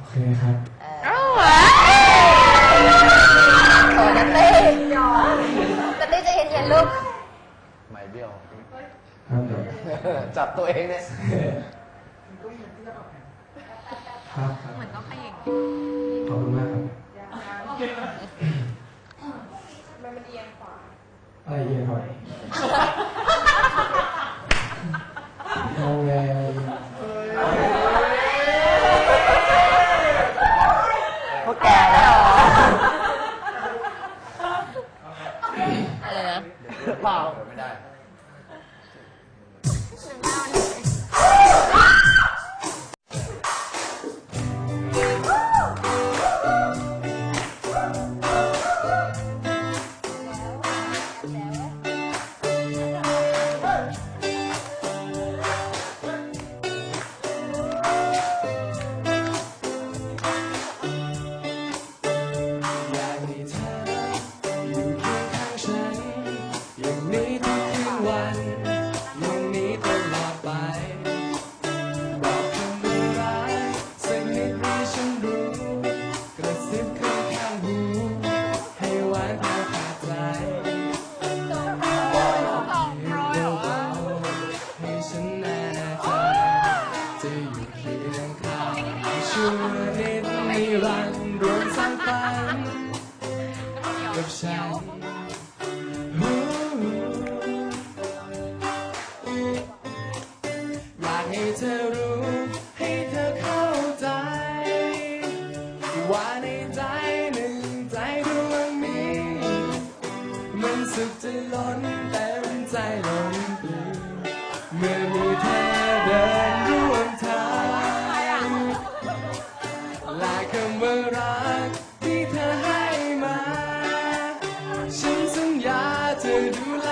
โอเคครับ โอ้นัตตี้นัตตี้จะเย็นๆลูกไม่เบี้ยว ครับเดี๋ยวจับตัวเองเนี่ย ครับครับเหมือนก็ขยิงขอบคุณมากครับมันมันเอะไรเอียงก่อนงงแง พวกแกนะ อะไร นะเปล่าไม่ได้ ชั่นิดนิรันดร์รวมสร้างฝันกับฉันอยากให้เธอรู้ ให้เธอเข้าใจ ว่าในใจหนึ่งใจดวงนี้ มันสุขจะล้น ดูแล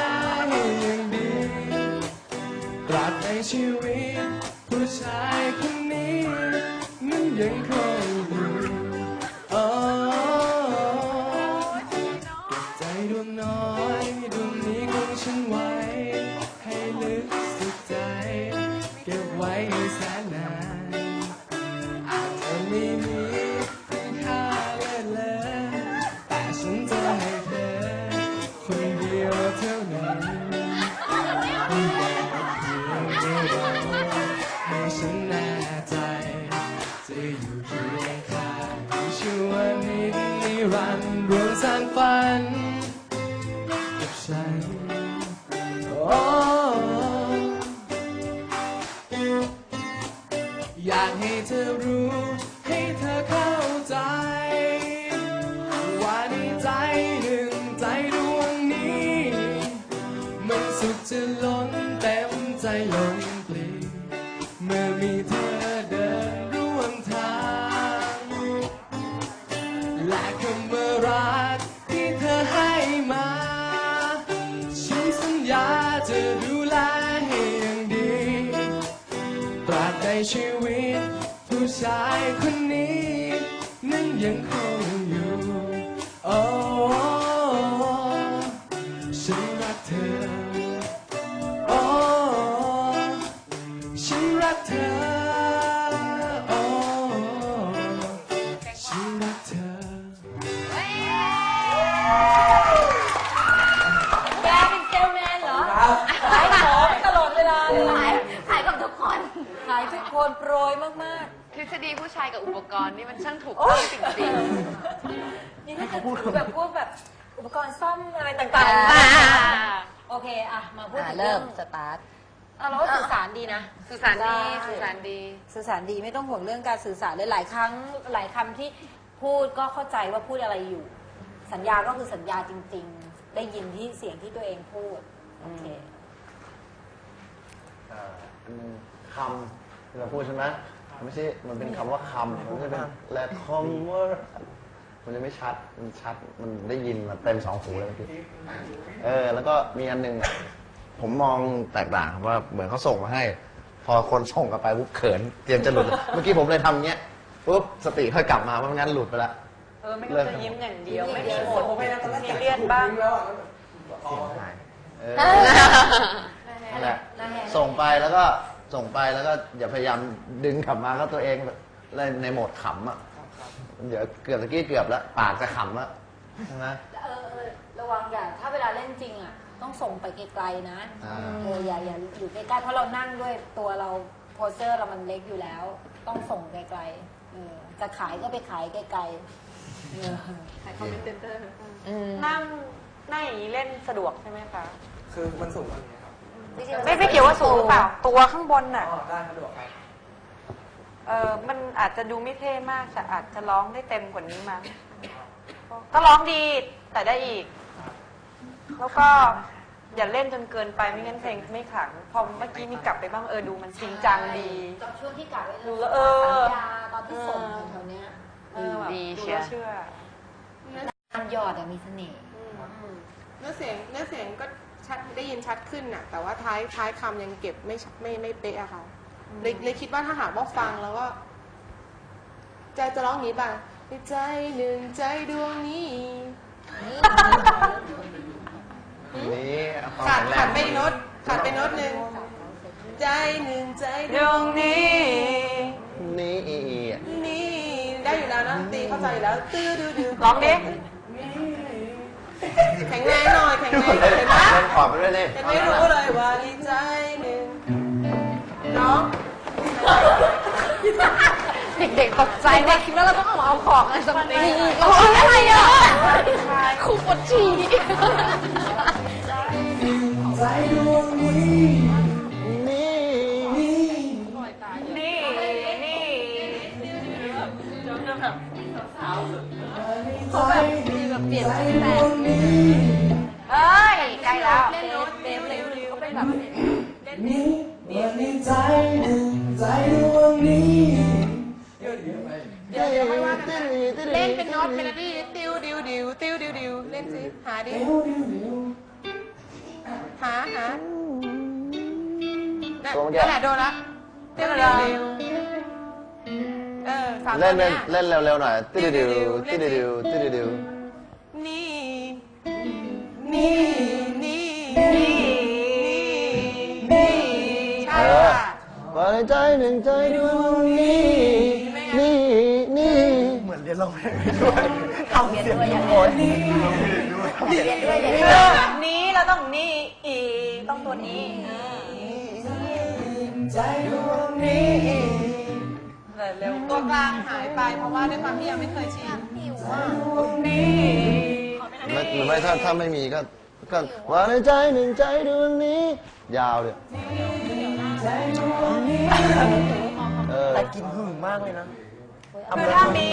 ให้อย่างดีตราบในชีวิต ผู้ชายคนนี้ นั้นยังคง สร้างฝันกับฉันโอ้อยากให้เธอรู้ ให้เธอเข้าใจ ว่าในใจหนึ่งใจดวงนี้ มันสุขจะล้นเต็มใจล้นปลีเมื่อมีเธอเดินร่วมทาง และคำว่ารัก ชีวิต ผู้ชายคนนี้ นั้นยังคง คนโปรยมากทฤษฎีผู้ชายกับอุปกรณ์นี่มันช่างถูกต้องจริงๆนี่ถ้าจะถือแบบพวกแบบอุปกรณ์ซ่อมอะไรต่างๆๆโอเคอะ มาพูดถึงเริ่เรื่อมงสตาร์ทเอาเราว่าสื่อสารดีนะ สื่อสารดีได้ สื่อสารดี สื่อสารดีไม่ต้องห่วงเรื่องการสื่อสารเลยหลายครั้งหลายคำที่พูดก็เข้าใจว่าพูดอะไรอยู่ สัญญาก็คือสัญญาจริง ๆ ได้ยินที่เสียงที่ตัวเองพูดโอเค เอ่ออันหนึงคำที่ เราพูดใช่ไหมไม่ใช่มันเป็นคำว่าคำมันไม่ใช่เป็นและคำว่ามันจะไม่ชัดมันชัดมันได้ยินมันเต็มสองหูเลยเมื่อกี้เออ แล้วก็มีอันหนึงผมมองแตกต่างว่าเหมือนเขาส่งมาให้ พอคนส่งกลับไปปุ๊บเขินเตรียมจะหลุด เมื่อกี้ผมเลยทำเงี้ยปุ๊บสติค่อยกลับมาเพราะไม่งั้นหลุดไปละ เออไม่ก็จะยิ้มอย่างเดียว ไม่มีโหดซีเรียสบ้าง เสียงหายเออนั่นแหละส่งไปแล้วก็ ส่งไปแล้วก็อย่าพยายามดึงกลับมาก็ตัวเองแบบเล่นในโหมดขำอะเดี๋ยวเกือบตะกี้เกือบแล้วปากจะขำแล้วใช่ไหมเออเออระวังอย่าถ้าเวลาเล่นจริงอะ ต้องส่งไปไกลๆนะอ่าเอออย่าอย่าอยู่ใกล้ๆเพราะเรานั่งด้วยตัวเราโพสเซอร์เรามันเล็กอยู่แล้ว ต้องส่งไกลๆเออจะขายก็ไปขายไกลๆเออขายคอมเมนเตอร์อืมนั่งนั่งอย่างนี้เล่นสะดวกใช่ไหมคะคือมันสูงกว่านี้ครับไม่ไม่เกี่ย วว่าสูงหรือเปล่า ตัวข้างบนน่ะ อ๋อได้สะดวกครับ เออมันอาจจะดูไม่เท่มากแต่อาจจะร้องได้เต็มกว่านี้มั้งก็ร้องดีแต่ได้อีก แล้วก็อย่าเล่นจนเกินไปไม่งั้นเพลงไม่ขลัง พอเมื่อกี้มีกลับไปบ้างเออดูมันจริงจังดีตอนช่วงที่กลับไปดูแล้วเออ สัญญาตอนที่ส่งแถวๆเนี้ยเออแบบดีดูเชียแล้วเชื่อ การหยอดอะมีเสน่ห์เนื้อเสียงเนื้อเสียงก็ ชัดได้ยินชัดขึ้นน่ะ แต่ว่าท้ายท้ายคำยังเก็บไม่ชัดไม่ไม่เป๊ะอะค่ะเลยเลยคิดว่าถ้าหากว่าฟังแล้วก็ใจจะร้องอย่างนี้ป่ะในใจหนึ่งใจดวงนี้ นี่ความขาดแข็งแรขางดไปโน้ตขาดไปโน้ตหนึ่งใจหนึ่งใจดดววงงนี้ นี่อีอีอะนี้ได้อยู่แล้วนะตีเข้าใจอยู่แล้วตื้อดื้อดื้อร้องดิ แข็งแรงหน่อยแข็งแรงเห็นไหมเล่นขอร์ดไปด้วยนี่เห็นไม่รู้เลยว่าดีใจหนึ่งน้องเด็กๆตกใจว่าคิดว่าเราต้องเอาเอาของอะไรสักนิดเราอะไรอะครูปวดฉี่ นี่วันนี้ใจหนึ่งใจดวงนี้เดี๋ยวเดี๋ยวไปเดี๋ยวเดี๋ยวไม่ว่ากันนะเล่นเป็นโน้ตเมโลดี้ติวดิวดิวติวดิวดิวเล่นสิหาดิเดี๋ยวเดี๋ยวเดี๋ยวหาหานั่นตัวเมื่อกี้นั่นแหละโดนละติวดิวดิวเออสามตัเล่วนเนี้เล่นยเล่นเร็วๆหน่อยติดดิวติดดิวติดดิว ใจหนึ่งใจดวงนี้ นี่นี่เหมือนเรียนร้องเพลงไปด้วยทำเสียงด้วยอย่างโอ้ยนี่เรียนด้วยอย่างเออนี้เราต้องนี่อีต้องตัวนี้ใจดวงนี้เร็วตัวกลางหายไปเพราะว่าด้วยความที่ยังไม่เคยชินนี่ไม่หรือไม่ถ้าถ้าไม่มีก็ก็ว่าในใจหนึ่งใจดวงนี้ ยาวเลย แต่กินหึงมากเลยนะคือถ้ามี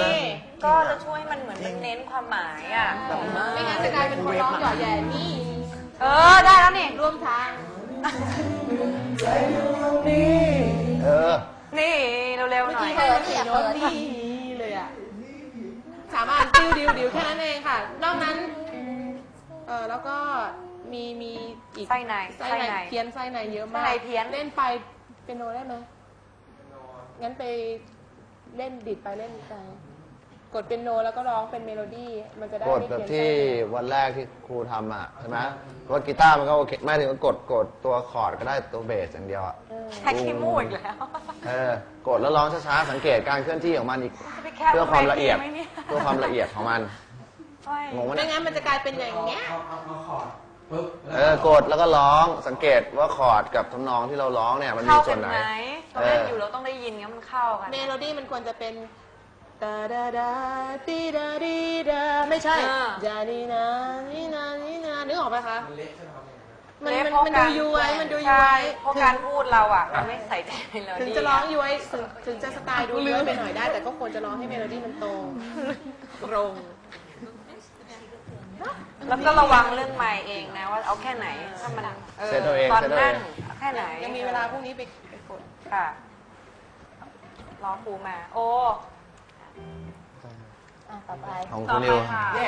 ก็จะช่วยมันเหมือนมันเน้นความหมายอะ ไม่งั้นจะกลายเป็นคนร้องหย่อแย่นี่ เออ ได้แล้วนี่ร่วมทางใจดวงนี้เออ นี่เร็วๆหน่อยให้เราสี่โน้ตดีเลยอะสามารถดิวดิวดิวแค่นั้นเองค่ะ นอกนั้น เออแล้วก็ มีมีอีกไส้ในไส้ไส้ในในเพี้ยนไส้ในเยอะมากไส้ในเพี้ยน เล่นไปเป็นโนได้ไหมงั้นไปเล่นดิดไปเล่นไปกดเป็นโนแล้วก็ร้องเป็นเมโลดี้มันจะได้กดไม่แบบเพี้ยนที่ไส้ในวันแรกที่ครูทำอะใช่ไหมกดกีตาร์มันก็โอเคไม่ถึงก็กดกดตัวคอร์ดก็ได้ตัวเบสอย่างเดียวอะ แท็กขี้มูกอีกแล้ว เออกดแล้วร้องช้าๆ สังเกตการเคลื่อนที่ของมันอีกจะไปแคบเพื่อความละเอียดไหมเนี่ย เพื่อความละเอียดของมัน โอ้ยงงไหมไม่เนี่ยงั้นมันจะกลายเป็นอย่างเงี้ย เอาเอาเอาคอร์ด ปึ๊บเออกดแล้วก็ร้องสังเกตว่าคอร์ดกับทำนองที่เราร้องเนี่ยมันมีเข้าส่กัวนนไหน ไหมเราเล่นอยู่เราต้องได้ยินงั้นมันเข้ากัน เมโลดี้มันควรจะเป็นตาดาดาตีดาดีดาไม่ใช่อ่าจาดีนานี่นานี่นานึกออกไหมคะมันเละใช่ไหมครับมันเละมันเพราะมันกาดูรย้วยมันดูย้ใช่วยเพราะการพูดเราอะมันไม่ใส่ใจเลยถึงจะร้องย้วยถึงถึงจะสไตล์ดูย้วยไปหน่อยได้ แต่ก็ควรจะร้องให้เมโลดี้มันตรงตรง แล้วก็ระวังเรื่องไมค์เองนะว่าเอาแค่ไหนถ้ามันเออเซตเอาเองตอนเซตเอานั่เองงเอาแค่ไหนยังมีเวลาพรุ่งนี้ไปไปกดค่ะรอครูมา โอ้อะต่อไป ของคุณนิวต่อไปค่ะแย่